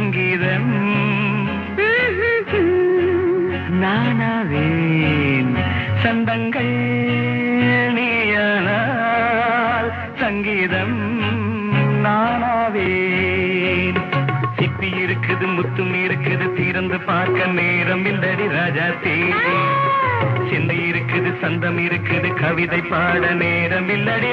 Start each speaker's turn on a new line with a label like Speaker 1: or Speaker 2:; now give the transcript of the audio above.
Speaker 1: சங்கீதம். நானாவேன் சந்தங்கள் நீயானால் சங்கீதம் நானாவேன். சிப்பி இருக்குது முத்தும் இருக்குது திறந்து பார்க்க நேரம் இல்லடி ராஜா தேடி சிந்தை இருக்குது சந்தம் இருக்குது கவிதை பாட நேரம் இல்லடி